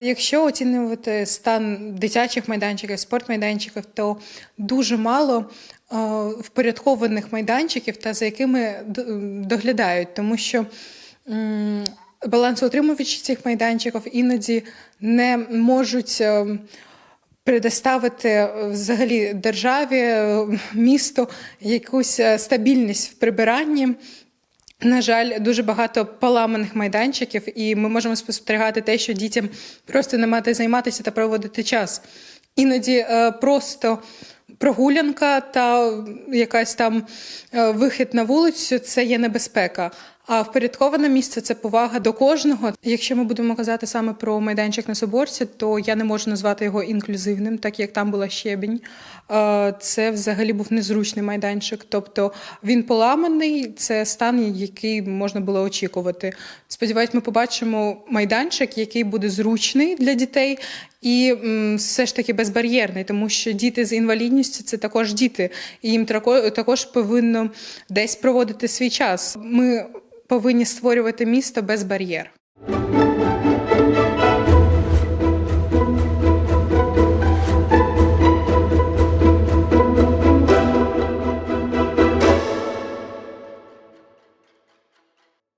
Якщо оцінювати стан дитячих майданчиків, спортмайданчиків, то дуже мало е, впорядкованих майданчиків та за якими доглядають, тому що м, балансоутримувачі цих майданчиків іноді не можуть. е, предоставити е, взагалі державі, е, місту якусь е, стабільність в прибиранні. На жаль, дуже багато поламаних майданчиків, і ми можемо спостерігати те, що дітям просто не мати займатися та проводити час. Іноді е, просто прогулянка та якась там е, вихід на вулицю це є небезпека. А впорядковане місце це повага до кожного. Якщо ми будемо казати саме про майданчик на Соборці, то я не можу назвати його інклюзивним, так як там була щебінь. Це взагалі був незручний майданчик. Тобто він поламаний, це стан, який можна було очікувати. Сподіваюсь, ми побачимо майданчик, який буде зручний для дітей. І все ж таки безбар'єрний, тому що діти з інвалідністю це також діти, і їм також повинно десь проводити свій час. Ми повинні створювати місто без бар'єр.